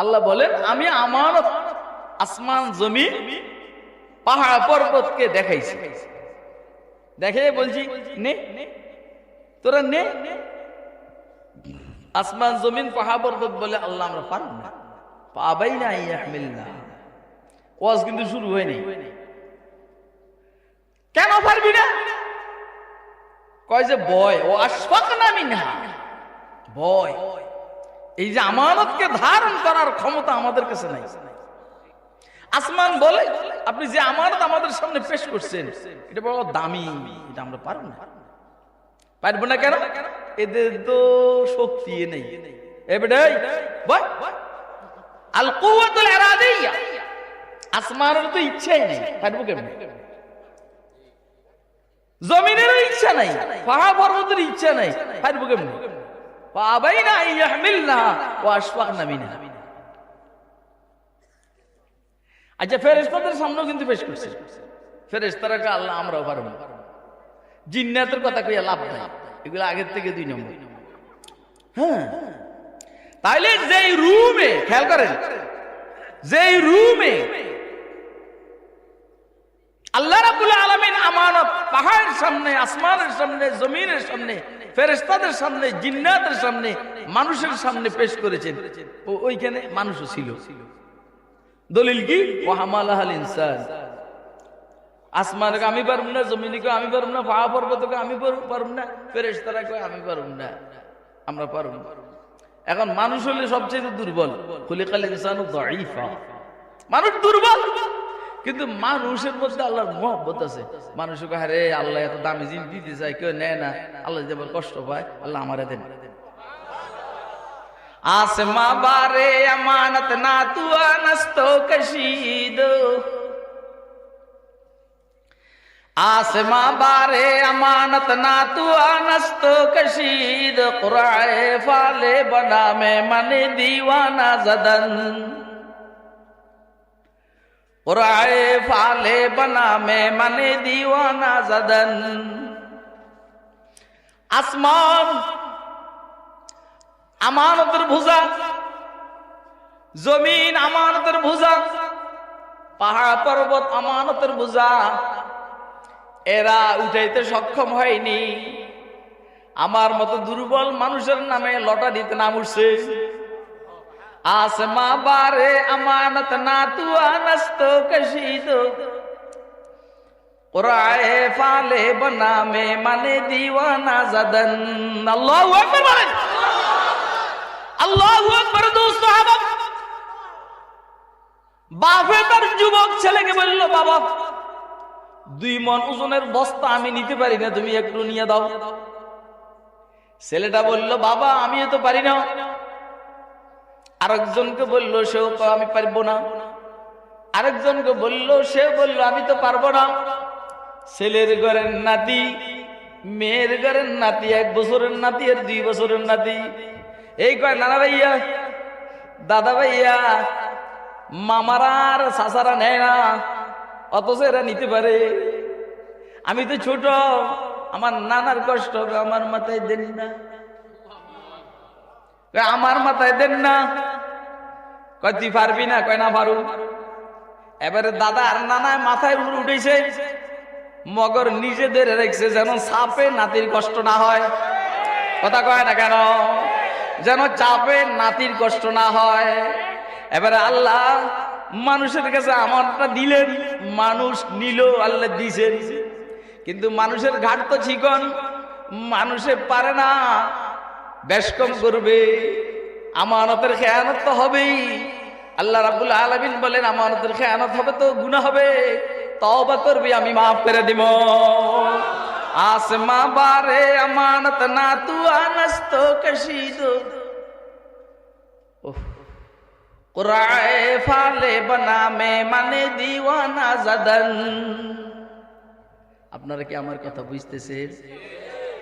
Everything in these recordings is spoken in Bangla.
আল্লাহ বলেন, আমি আমার আসমান জমি পাহাড়, পর্বতকে দেখাইছি। দেখে বলছি, নে, তোরা নে। আসমান, জমিন, পাহাড়, পর্বত বলে আল্লাহ আমরা পারব না। পাবাই না ইয়াহমিল না ওয়াজ কিন্তু শুরু হয়নি। কেন পারবি না? কয় যে বয় ও আশফাক না মিনহা। ভয়। এই যে আমানতকে ধারণ করার ক্ষমতা আমাদের কাছে নাই। আসমান বলে, আপনি যে আমানত আমাদের সামনে পেশ করছেন, এটা বড় দামি, এটা আমরা পারব না। পারব না কেন? এদের তো শক্তি নেই। ইরাদিয়া। আসমানের তো ইচ্ছাই জমিনেরও ইচ্ছা নাই, পাহাড় পর্বতের ইচ্ছা নাই, পারব কেমনে? আচ্ছা সামনেও কিন্তু করছে। আল্লাহ আমরাও পারব জিন্নাতের কথা কইয়া লাভ এগুলো আগের থেকে দুই নম্বর। হ্যাঁ। তাইলে যেই রুমে, খেয়াল করেন, যেই রুমে আল্লাহ রাবুল আলমিন আমানত পাহাড়ের সামনে, আসমানের সামনে, জমিনের সামনে ফেরেস্তাদের সামনে, জিন্নাতের সামনে, মানুষের সামনে পেশ করেছেন। ও ওইখানে মানুষও ছিল। দলিল কি? ওহামালাহাল ইনসান। আসমান আমি পারব না, জমিনে কেউ আমি পারব না পাহা পর্বত আমি পারব না। ফেরেস্তারা কেউ আমি পারব না। আমরা পারব না। এখন মানুষ হলে সবচেয়ে দুর্বল। খুলিকাল ইনসান মানুষ দুর্বল। কিন্তু মানুষের মধ্যে আল্লাহর মহব্বত আছে মানুষকে হারে আল্লাহ এত দামি জিনিস দিতে চায় কেউ নেয় না আল্লাহ যেমন কষ্ট পায় আল্লাহ আমারে দেন आसमा बारे अमानत ना तू अनस्तो कशीद आसमा बारे अमानत ना तू अनस्तो कशीद कुराए फाले बना में मन दीवाना जदन कुराए फाले बना में मन दीवाना जदन आसमान আমানতের ভুজা জমিন আমানতের ভুজা পাহাড় পর্বত আমানতের ভুজা এরা উঠাইতে সক্ষম হয়নি আমার মতো দুর্বল মানুষের নামে লটারিতে নাম উঠছে আসমা বারে আমানত না তু আনস্ত কশিদ কুরায়ে ফালে বনা মে মানে দিওয়ানা জাদন আল্লাহু আকবার বলেন আল্লাহ আকবর দোস্ত বাপে তার যুবক ছেলেকে বলল বাবা দুই মন ওজনের বস্তা আমি নিতে পারি না তুমি একটু নিয়ে দাও ছেলেটা বলল বাবা আমি তো পারি না আরেকজনকে বলল, সেও আমি পারব না। আরেকজনকে বলল, সে বলল, আমি তো পারব না। ছেলের ঘরের নাতি, মেয়ের ঘরের নাতি, এক বছরের নাতি আর দুই বছরের নাতি। এই কয়, নানা ভাইয়া, দাদা ভাইয়া, মামারা আর সাসারা নেয় না, অথচ এরা নিতে পারে। আমি তো ছোট, আমার নানার কষ্ট আমার মাথায় দেন না। আমার মাথায় দেন না। কয় তুই পারবি না? কয়, না পারু। এবারে দাদা আর নানায় মাথায় উপরে উঠেছে। মগর নিজেদের রেখেছে যেন সাপে নাতির কষ্ট না হয়। কথা কয় না কেন? যেন চাপে নাতির কষ্ট না হয়। এবারে আল্লাহ মানুষের কাছে আমারটা দিলেন। মানুষ নিল, আল্লাহ দিছেন। কিন্তু মানুষের ঘাট তো চিকন মানুষে পারে না। বেশ কম করবে। আমানতের খেয়ানত তো হবেই। আল্লাহ রাবুল আলমিন বলেন, আমানতের খেয়ানত হবে তো গুণা হবে। তবা করবি, আমি মাফ করে দিব। আসমা বারে আমানত না তু আনস্ত কশিদ কুরায়ে ফালে বনামে মানে দিওয়ানা জাদান। আপনারা কি আমার কথা বুঝতেছেন?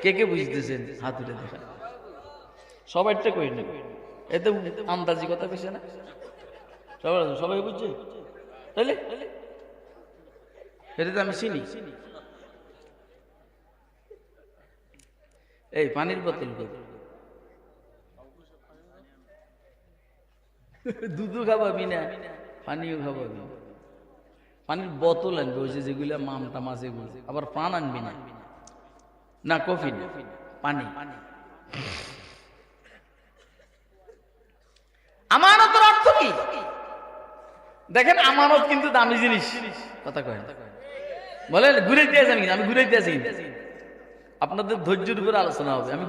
কে কে বুঝতেছেন? হাতুরে দেখা। সবাইটা কই না এতে আন্দাজি কথা কইছে না। সবাই সবাই বুঝছে? তাইলে? এটা তো আমি চিনি। এই, পানির বোতল দুধও খাবাবি না, পানিও খাবাবি। পানির বোতল আনবি, ওই যেগুলো মামটা মাছ এগুলো। আবার পান আনবি না। না, কফি না, পানি। আমানতের অর্থ কি? দেখেন আমানত কিন্তু দামি জিনিস। কথা কয়। বলেন, ঘুরাইতে আছি আমি আমি আছি। কিন্তু। আপনাদের ধৈর্যের উপর আলোচনা হবে, আমি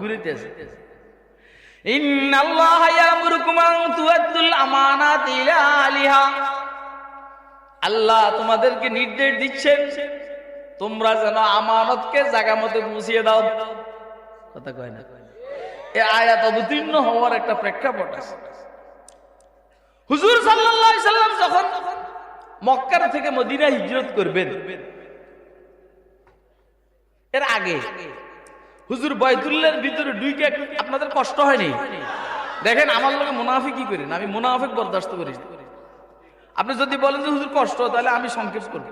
ইলা আলিহা আল্লাহ তোমাদেরকে নির্দেশ দিচ্ছেন, তোমরা যেন আমানতকে জায়গা মতো পৌঁছিয়ে দাও। কথা কয় না? এ আয়াত অবতীর্ণ হওয়ার একটা প্রেক্ষাপট আছে। হুজুর সাল্লাম যখন মক্কার থেকে মদিনা হিজরত করবেন, এর আগে হুজুর বয়তুল্লার ভিতরে ঢুকে আপনাদের কষ্ট হয়নি? দেখেন আমার লোকে মুনাফিক কি করেন আমি মুনাফিক বরদাস্ত করি। আপনি যদি বলেন যে হুজুর কষ্ট, তাহলে আমি সংক্ষেপ করব।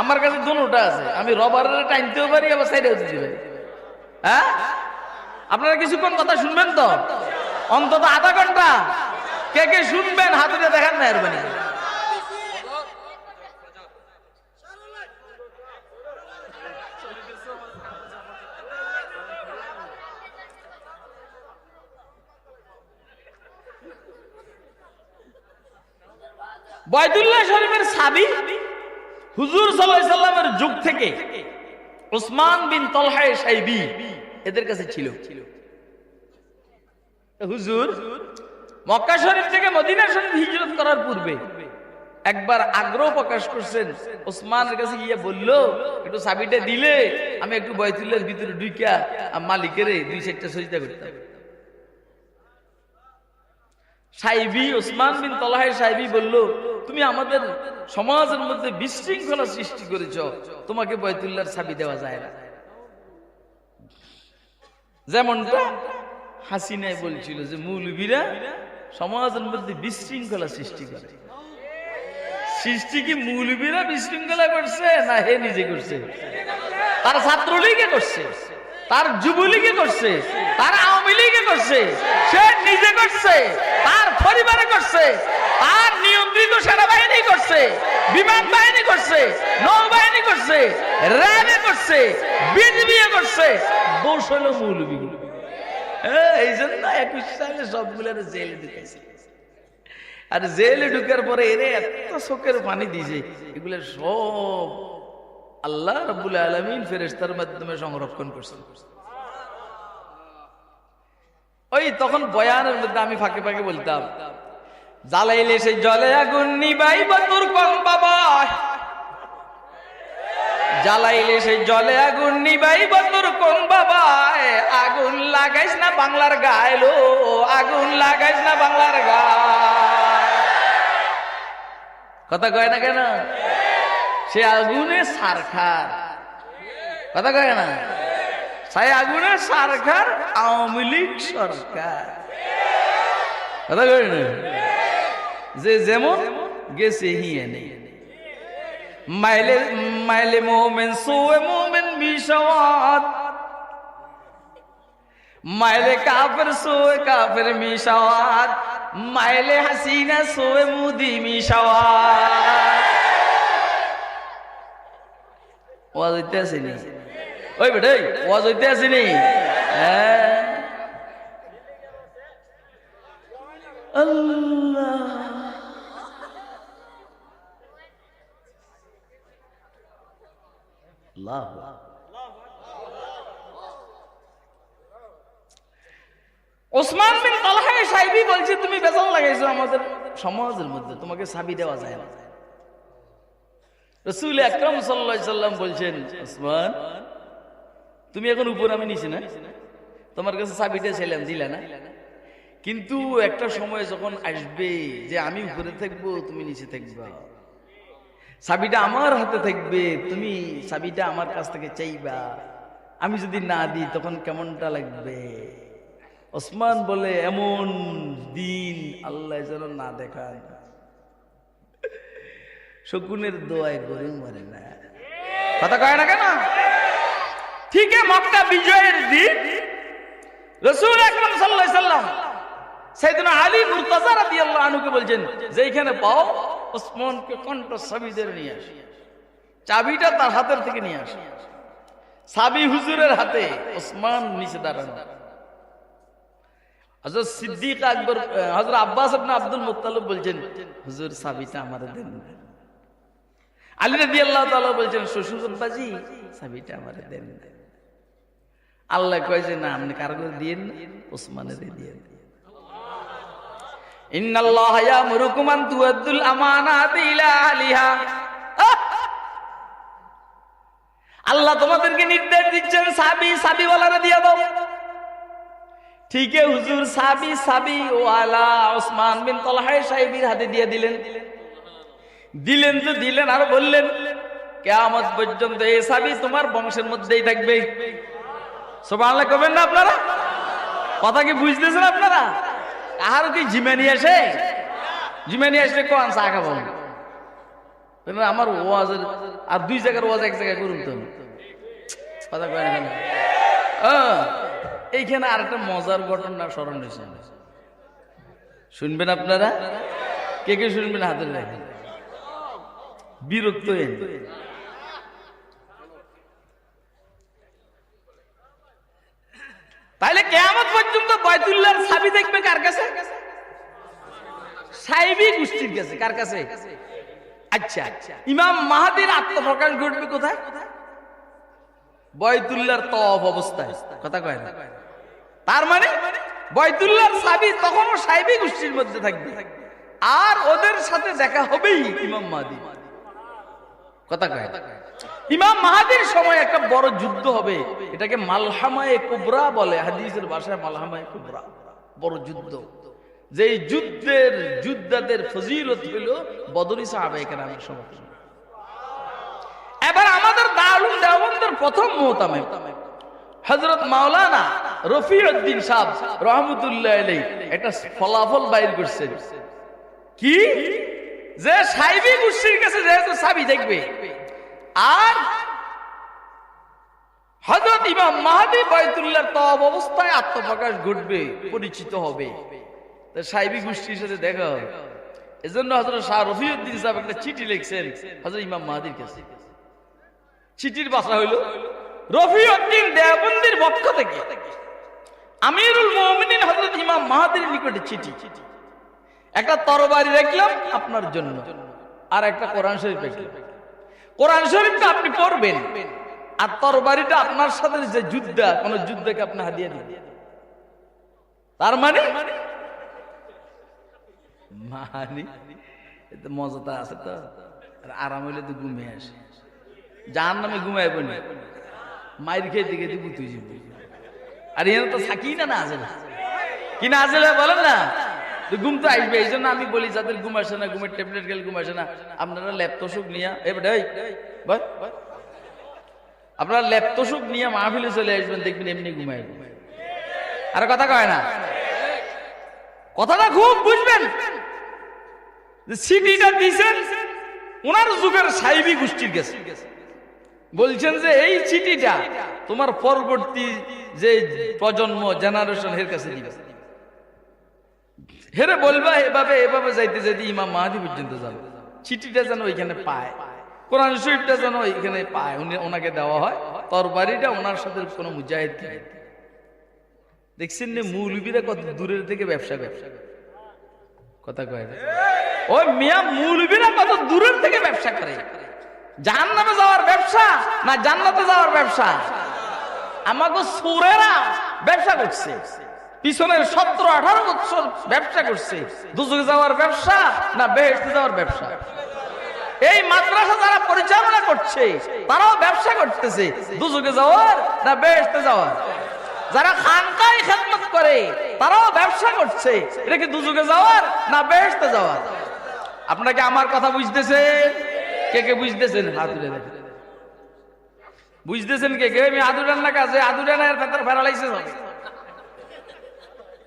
আমার কাছে দোনোটা আছে। আমি রবারের টাইনতেও পারি, আবার সাইডেও দিতে পারি। হ্যাঁ? আপনারা কিছুক্ষণ কথা শুনবেন তো? অন্তত আধা ঘণ্টা। কে কে শুনবেন হাতুড়ে করে। বয়দুল্লাহ শরীফের সাবি হুজুর সাল্লামের যুগ থেকে ওসমান বিন তলহায় সাইবি এদের কাছে ছিল হুজুর মক্কা শরীফ থেকে মদিনা শরীফ হিজরত করার পূর্বে একবার আগ্রহ প্রকাশ করছেন, ওসমানের কাছে গিয়ে বলল, একটু চাবিটা দিলে আমি একটু বয়তুল্লার ভিতরে ঢুইকা মালিকের দুই চারটা সজিতা করতাম। সাইবি, ওসমান বিন তলাহের সাইবি বলল, তুমি আমাদের সমাজের মধ্যে বিশৃঙ্খলা সৃষ্টি করেছ, তোমাকে বয়তুল্লার ছাবি দেওয়া যায় না। যেমনটা হাসিনায় বলছিল যে, মৌলবীরা সমাজের মধ্যে বিশৃঙ্খলা সৃষ্টি করে। সৃষ্টি কি মৌলবীরা বিশৃঙ্খলা করছে না হে নিজে করছে? তার ছাত্রলীগে করছে, তার যুবলীগে করছে, তার আওয়ামী লীগে করছে, সে নিজে করছে, তার পরিবারে করছে, তার নিয়ন্ত্রিত সেনাবাহিনী করছে, বিমান বাহিনী করছে, নৌবাহিনী করছে, র্যাবে করছে বিজিবি করছে, দোষ হলো মৌলবীগুলো। এই জন্য একুশ সালে সবগুলোর জেলে ঢুকেছে। আর জেলে ঢুকার পরে এরে এত চোখের পানি দিয়েছে, এগুলো সব আল্লাহ রব্বুল আলমিন ফেরেস্তার মাধ্যমে সংরক্ষণ করছে ওই তখন বয়ানের মধ্যে আমি ফাঁকে ফাঁকে বলতাম, জ্বালাইলে সেই জলে আগুন নিবাই বাতুর কম বাবা। জ্বালাইলে সেই জলে আগুন নিবাই। বাতুর কোন বাবা আগুন লাগাইস না বাংলার গায়লো আগুন লাগাইস না বাংলার গায়। কথা কয় না কেন? সে আগুনে সারখার। কথা কয় না? সেই আগুনে সারখার আওয়ামী লীগ সরকার। কথা কয় না? যে যেমন গেছে হিয়ে নেই। মাইলে মাইলে মোমেন, সোয়ে মোমেন মিশাওয়াত। মাইলে কাফের, সোয়ে কাফের মিশাওয়াত। মাইলে হাসিনা, সোয়ে মুদি মিশাওয়াত। ওয়াজ হইতে আসেনি। ওই বেটে ওয়াজ হইতে আসেনি। হ্যাঁ। আল্লাহ। আল্লাহ ওসমান বিন তালহায় সাহেবই বলছে, তুমি বেতন লাগাইছো আমাদের সমাজের মধ্যে, তোমাকে সাবি দেওয়া যায় না। রসুল আকরম সাল্লাম বলছেন, ওসমান, তুমি এখন উপর আমি নিছি না? তোমার কাছে চাবিটা ছিলাম দিলা না? কিন্তু একটা সময় যখন আসবে যে আমি উপরে থাকব, তুমি নিচে থাকবা। চাবিটা আমার হাতে থাকবে, তুমি চাবিটা আমার কাছ থেকে চাইবা। আমি যদি না দিই, তখন কেমনটা লাগবে? ওসমান বলে, এমন দিন আল্লাহ যেন না দেখান শকুনের দোয়ায় গরু মরে না। কথা কয় না কেন? ঠিক মক্কা বিজয়ের দিন। রসুল আকরম সাল্লাহ সেদিন আলী মুরতাজা রাদিয়াল্লাহু আনহুকে বলছেন যে এইখানে পাও ওসমানকে কণ্ঠ সাবিদের নিয়ে আসি। চাবিটা তার হাতের থেকে নিয়ে আসি। সাবি হুজুরের হাতে ওসমান নিচে দাঁড়ানো। হযরত সিদ্দিক আকবর হযরত আব্বাস ইবনে আব্দুল মুত্তালিব বলছেন, হুজুর, সাবিটা আমাদের দেন আলী রাদিয়াল্লাহু তাআলা বলছেন শ্বশুর বাজি, সাবিটা আমাদের দেন আল্লাহ কয় যে, না, আপনি কারও দিয়েন ওসমানের দিয়ে ইন্নাল্লাহ ইলা আহলিহা আহ! আল্লাহ তোমাদেরকে নির্দেশ দিচ্ছেন, সাবি সাবি ওয়ালারে দিয়ে দাও। ঠিক হুজুর, সাবি সাবি, ও আলা ওসমান বিন তলহাই সাহেবের হাতে দিয়ে দিলেন। দিলেন তো দিলেন, আর বললেন, কেয়ামত পর্যন্ত এই সাবি তোমার বংশের মধ্যেই থাকবে। সুবহানাল্লাহ কবেন না আপনারা? কথা কি বুঝতেছেন আপনারা? কাহারও কি জিমানি আসে? জিমানি আসলে কোন চা খাব? আমার ওয়াজের, আর দুই জায়গার ওয়াজ এক জায়গায় করুন তো। কথা এইখানে আর একটা মজার ঘটনা স্মরণ হয়েছে। শুনবেন আপনারা? কে কে শুনবেন হাতের রাখেন বিরক্ত তাইলে কেয়ামত পর্যন্ত বয়তুল্লাহর ছাবি দেখবে কার কাছে? সাইবি গোষ্ঠীর কাছে, কার কাছে? আচ্ছা ইমাম মাহাদির আত্মপ্রকাশ ঘটবে কোথায়? বয়তুল্লাহর তফ অবস্থায়, কথা কয় না? তার মানে বয়তুল্লাহর সাবি তখনও সাইবি গোষ্ঠীর মধ্যে থাকবে। আর ওদের সাথে দেখা হবেই ইমাম মাহাদি। কথা কয়। ইমাম মাহাদির সময় একটা বড় যুদ্ধ হবে, এটাকে মালহামায়ে কুবরা বলে, হাদিসের ভাষায় মালহামায়ে কুবরা। বড় যুদ্ধ। যে যুদ্ধের, যুদ্ধাদের ফজিলত হইল বদরি সাহাবায়ে কেরামের সময় এবার আমাদের দারুল দেওবন্দের প্রথম মোহতামে হজরত মাওলানা রফিউদ্দিন সাহ রহমতুল্লাহ একটা ফলাফল বাইর করছেন কি? যে সাইবি গোষ্ঠীর কাছে যেহেতু সাবি দেখবে আর হজরত ইমাম মাহাদি বাইতুল্লাহ তব অবস্থায় আত্মপ্রকাশ ঘটবে, পরিচিত হবে। সাইবি গোষ্ঠীর সাথে দেখা হবে। এজন্য হজরত শাহ রফিউদ্দিন সাহেব একটা চিঠি লিখছেন হজরত ইমাম মাহাদির কাছে। চিঠির ভাষা হইল রফিউদ্দিন দেওবন্দির পক্ষ থেকে। আমিরুল মুমিনিন হযরত ইমাম মাহাদির নিকটে চিঠি। একটা তরবারি রাখলাম আপনার জন্য, আর একটা কোরআন শরীফ রাখলাম। কোরআন শরীফটা আপনি পড়বেন, আর তরবারিটা আপনার সাথে যে যুদ্ধ, কোন যুদ্ধকে আপনি হাদিয়ে দিবেন। তার মানে? মানে? মজাটা আছে তো। আর আরাম হইলে তো ঘুমিয়ে আসে। যার নামে ঘুমাইব না। মায়ের খেয়ে দিকে তুই যাবি আর এখানে তো থাকি না না আছে না কি না আছে বলেন না? ঘুম তো আসবে, এই জন্য আমি বলি, যাদের ঘুম আসে না, ঘুমের ট্যাবলেট গেলে ঘুম আসে না, আপনারা ল্যাপটসুক নিয়ে এবারে আপনারা ল্যাপটসুক নিয়ে মাহফিলে চলে আসবেন, দেখবেন এমনি ঘুমাই আর কথা কয় না। কথাটা খুব বুঝবেন। সিটিটা দিছেন ওনার যুগের সাইবি গোষ্ঠীর গেছে বলছেন যে, এই চিঠিটা তোমার পরবর্তী যে প্রজন্ম জেনারেশন এর কাছে দিবে হেরে বলবা, এভাবে এভাবে যাইতে যাইতে ইমাম মাহাদি পর্যন্ত যাবে। চিঠিটা যেন ওইখানে পায়, কোরআন শরীফটা যেন ওইখানে পায়, উনি ওনাকে দেওয়া হয়। তরবারিটা ওনার সাথে কোনো মুজাহিদ দেখছেন মৌলবীরা কত দূরের থেকে ব্যবসা ব্যবসা কথা কয়? ওই মিয়া, মৌলবীরা কত দূরের থেকে ব্যবসা করে। জাহান্নামে যাওয়ার ব্যবসা না জান্নাতে যাওয়ার ব্যবসা? আমাকে সুরেরা ব্যবসা করছে। পিছনের সতেরো, আঠারো বছর ব্যবসা করছে। দুজকে যাওয়ার ব্যবসা না বেহেস্তে যাওয়ার ব্যবসা? এই মাদ্রাসা যারা পরিচালনা করছে, তারাও ব্যবসা করতেছে দুজকে যাওয়ার না বেহেস্তে যাওয়ার? যারা খানকাই খেদমত করে, তারাও ব্যবসা করছে, এটা কি দুজকে যাওয়ার না বেহেস্তে যাওয়ার? আপনাকে আমার কথা বুঝতেছে কে কে বুঝতেছেন? বুঝতেছেন কে কে? আমি আদু রান্না কাছে আদু রান্নার ভেতর ফেরালাইছে সব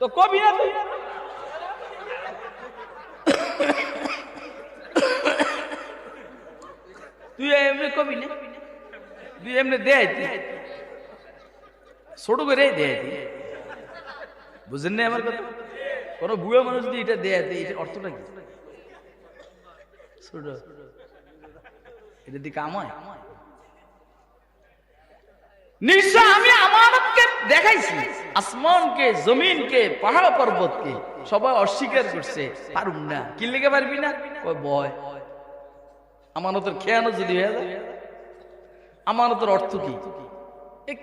তো কবি না তুই? তুই এমনি কবি না? তুই এমনি দেয় ছোট করে দেয় বুঝেন না আমার কথা? কোন বুড়ো মানুষ যদি এটা দেয় এটা অর্থটা কি? ছোট। এটা দিয়ে কাম হয়? নিশ্চয় আমি আমানতকে দেখাইছি। আসমানকে, জমিনকে, পাহাড় পর্বতকে সবাই অস্বীকার করছে। পারুম না। কি লেগে পারবি না? কই বয় আমানতের খেয়ানো যদি হয়ে যায় অর্থ কি?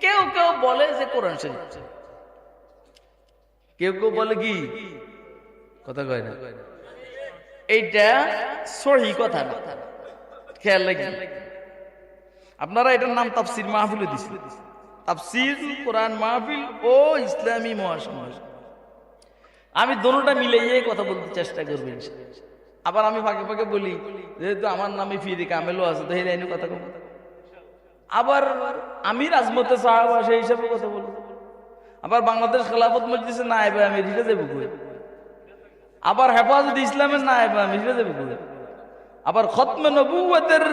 কেউ কেউ বলে যে কোরআন শরীফ। কেউ কেউ বলে কি? কথা কয় না। এইটা সহি কথা না। খেয়াল লাগে আপনারা এটার নাম তাফসির মাহফিল দিছিল তাফসির কোরআন মাহফিল ও ইসলামী মহাসমাজ আমি দোনোটা মিলাইয়ে কথা বলতে চেষ্টা করব আবার আমি ফাঁকে ফাঁকে বলি, যেহেতু আমার নামে ফিরি কামেলও আছে, তো লাইনে কথা বলব আবার আমি রাজমতে সাহাবা সেই হিসাবে কথা বলব। আবার বাংলাদেশ খেলাফত মজলিসে না আইবে আমি হিরে দেবো আবার হেফাজত ইসলামের না আইবে আমি হিরে দেবো আবার খতমে নবুয়তের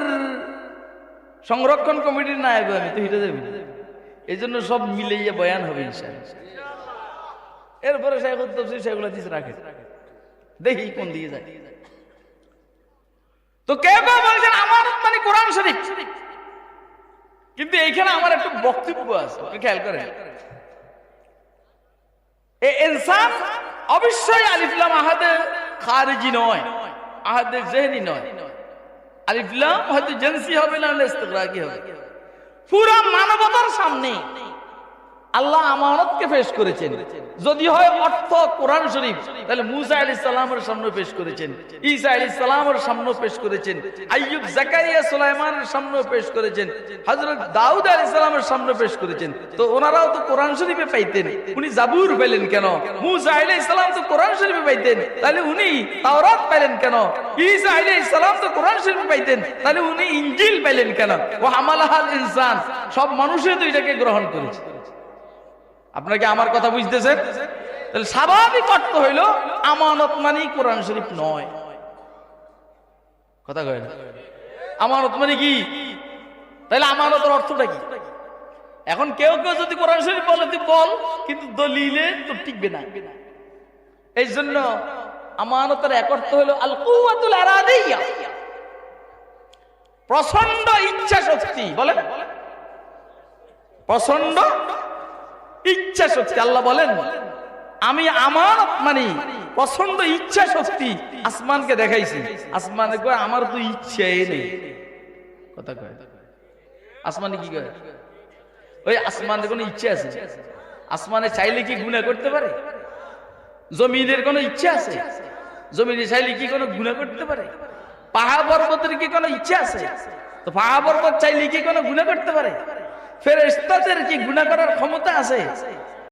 সংরক্ষণ কমিটির না আইবে আমি তো হিরে দেবো এই জন্য সব মিলাইয়া বয়ান হবে এরপরে রাখে। দেখি কোন দিকে যায়। তো কেউ কেউ বলছেন, আমার মানে কোরআন শরীফ। কিন্তু এইখানে আমার একটু বক্তব্য আছে খেয়াল করেন। এ ইনসান অবশ্যই আলিফলাম আহাদে খারিজি নয়, আহাদে জেহনি নয়। আলিফলাম হয়তো জেন্সি হবে না হবে। পুরা মানবতার সামনে আল্লাহ আমানতকে পেশ করেছেন। যদি হয় অর্থ কোরআন শরীফ, তাহলে মুসা আলী সালামের সামনে পেশ করেছেন, ঈসা আলী সালামের সামনে পেশ করেছেন, আইয়ুব জাকারিয়া সুলাইমানের সামনে পেশ করেছেন, হযরত দাউদ আলী সালামের সামনে পেশ করেছেন। তো ওনারাও তো কোরআন শরীফে পাইতেন, উনি জাবুর পেলেন কেন? মুসা আলী সালাম তো কোরআন শরীফে পাইতেন, তাহলে উনি তাওরাত পাইলেন কেন? ঈসা আলী সালাম তো কোরআন শরীফে পাইতেন, তাহলে উনি ইনজিল পাইলেন কেন? ও হামালাহাল ইনসান, সব মানুষই তো এটাকে গ্রহণ করেছে। আপনারা কি আমার কথা বুঝতেছেন? তাহলে স্বাভাবিক অর্থ হইল, আমানত মানেই কোরআন শরীফ নয়। কথা কয় আমানত মানে কি? তাহলে আমানতের অর্থটা কি? এখন কেউ কেউ যদি কোরআন শরীফ বলে, তুই বল, কিন্তু দলিলে তো টিকবে না। এই জন্য আমানতের এক অর্থ হলো আল কুওয়াতুল আরাদিয়া। প্রচণ্ড ইচ্ছা শক্তি বলেন। প্রচণ্ড ইচ্ছা শক্তি, আল্লাহ বলেন, আমি আমার মানে পছন্দ ইচ্ছা শক্তি আসমানকে দেখাইছি। আসমানে কয়, আমার তো ইচ্ছাই নেই। কথা কয়। আসমানে কি কয়? ওই আসমানের কোনো ইচ্ছা আছে? আসমানে চাইলে কি গুণা করতে পারে? জমিনের কোনো ইচ্ছা আছে? জমিনে চাইলে কি কোনো গুণা করতে পারে? পাহাড় পর্বতের কি কোনো ইচ্ছা আছে? তো পাহাড় পর্বত চাইলে কি কোনো গুণা করতে পারে? ফেরেস্তাদের কি গুণা করার ক্ষমতা আছে।